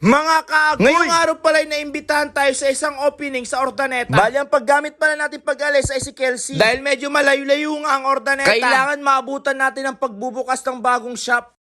Mga kaagoy! Ngayong araw pala ay naimbitahan tayo sa isang opening sa Ordaneta. Bali ang paggamit pala natin pag-alis ay si Kelsey. Dahil medyo malayo-layo nga ang Ordaneta. Kailangan maabutan natin ang pagbubukas ng bagong shop.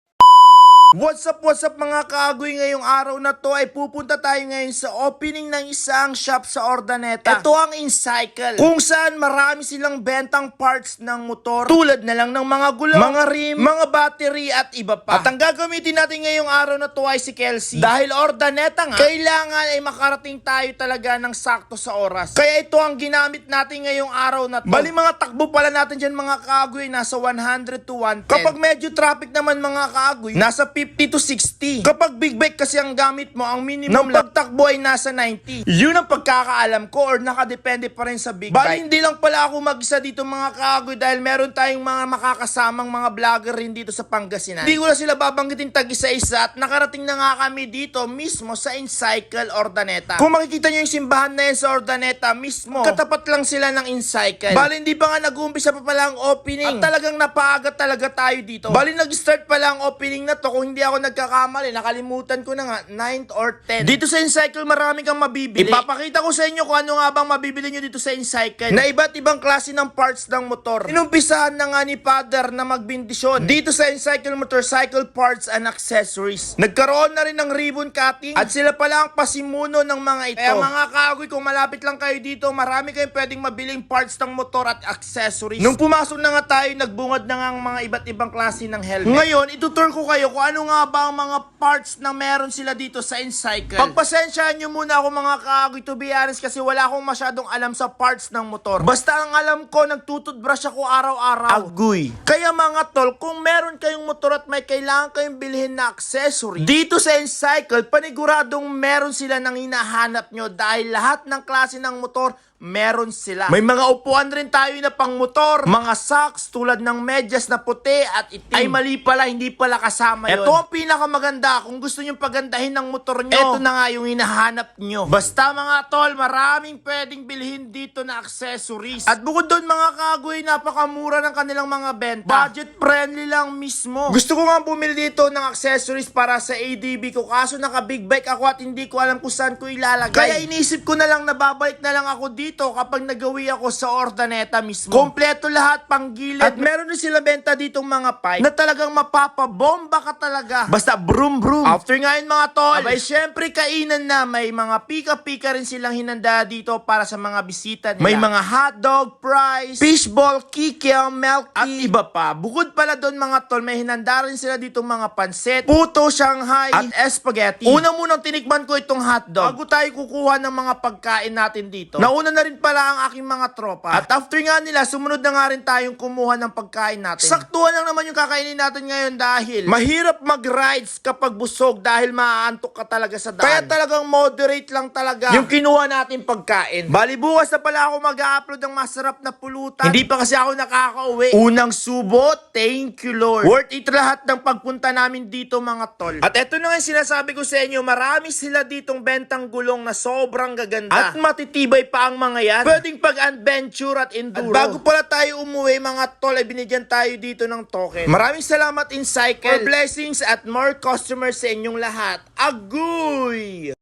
What's up, what's up mga kaagoy? Ngayong araw na to ay pupunta tayo ngayon sa opening ng isang shop sa Ordaneta. Ito ang Incycle. Kung saan marami silang bentang parts ng motor. Tulad na lang ng mga gulong, mga rim, mga battery at iba pa. At ang gagamitin natin ngayong araw na to ay si Kelsey. Dahil Ordaneta nga, kailangan ay makarating tayo talaga ng sakto sa oras. Kaya ito ang ginamit natin ngayong araw na to. Bali mga takbo pala natin dyan mga kaagoy, nasa 100 to 110. Kapag medyo traffic naman mga kaagoy, nasa 50 to 60. Kapag big bike kasi ang gamit mo, ang minimum ng pagtakbo ay nasa 90. Yun ang pagkakaalam ko or nakadepende pa rin sa big bike. Bali hindi lang pala ako mag-isa dito mga kaagoy dahil meron tayong mga makakasamang mga vlogger rin dito sa Pangasinan. Hindi ko na sila babanggitin tag-isa-isa at nakarating na nga kami dito mismo sa Incycle Ordaneta. Kung makikita nyo yung simbahan na yan sa Ordaneta mismo, katapat lang sila ng Incycle. Bali hindi pa nga nag-uumpisa pa pala ang opening. At talagang napaaga talaga tayo dito. Bali nag-start pala ang opening na to kung hindi ako nagkakamali. Nakalimutan ko na nga, 9th or 10th. Dito sa Incycle marami kang mabibili. Ipapakita ko sa inyo kung ano nga bang mabibili nyo dito sa Incycle. Na iba't ibang klase ng parts ng motor. Inumpisahan na nga ni Father na magbindisyon. Dito sa Incycle Motorcycle Parts and Accessories. Nagkaroon na rin ng ribbon cutting. At sila pala ang pasimuno ng mga ito. Kaya mga kagoy, kung malapit lang kayo dito, marami kayong pwedeng mabiling parts ng motor at accessories. Nung pumasok na nga tayo, nagbungad na nga ang mga iba't ibang klase ng helmet. Ngayon, itutur ko kayo kung ano nga ba ang mga parts na meron sila dito sa Incycle. Pagpasensyahan nyo muna ako mga kagoy, to be honest, kasi wala akong masyadong alam sa parts ng motor. Basta ang alam ko, nagtututbrush ako araw-araw. Agoy. Kaya mga tol, kung meron kayong motor at may kailangan kayong bilhin na accessory, dito sa Incycle, paniguradong meron sila nang hinahanap nyo dahil lahat ng klase ng motor, meron sila. May mga upuan rin tayo na pang motor, mga socks tulad ng medyas na puti at itim. Ay mali pala, hindi pala kasama yun. Ito ang pinakamaganda kung gusto nyo pagandahin ng motor nyo. Ito na nga yung hinahanap nyo. Basta mga tol, maraming pwedeng bilhin dito na accessories. At bukod doon mga kagoy, napakamura ng kanilang mga benta. Budget friendly lang mismo. Gusto ko nga bumili dito ng accessories para sa ADB ko kaso naka big bike ako at hindi ko alam kung saan ko ilalagay. Kaya inisip ko na lang na babalik na lang ako dito kapag nagawi ako sa Ordaneta mismo. Kompleto lahat, pang gilid. At meron din sila benta ditong mga pipe na talagang mapapabomba ka talaga. Basta brum brum. After nga yun mga tol, abay syempre kainan na may mga pika-pika rin silang hinanda dito para sa mga bisita nila. May mga hotdog, fries, fishball, kikiam, milk at iba pa. Bukod pala doon mga tol, may hinanda rin sila dito mga pansit, puto, Shanghai, at spaghetti. Una munang tinikman ko itong hotdog. Bago tayo kukuha ng mga pagkain natin dito. Nauna na rin pala ang aking mga tropa. At after nga nila, sumunod na nga rin tayong kumuha ng pagkain natin. Saktuhan lang naman yung kakainin natin ngayon dahil mahirap mag-rides kapag busog dahil maaantok ka talaga sa daan. Kaya talagang moderate lang talaga yung kinuha natin pagkain. Bali bukas na pala ako mag-upload ng masarap na pulutan. Hindi pa kasi ako nakaka-uwi. Unang subo, thank you Lord. Worth it lahat ng pagpunta namin dito mga tol. At eto na nga sinasabi ko sa inyo, marami sila ditong bentang gulong na sobrang gaganda. At matitibay pa ang mga yan. Pwedeng pag-adventure at enduro. At bago pala tayo umuwi mga tol, ay binigyan tayo dito ng token. Maraming salamat in cycle. For blessings at more customers sa inyong lahat. Agoy!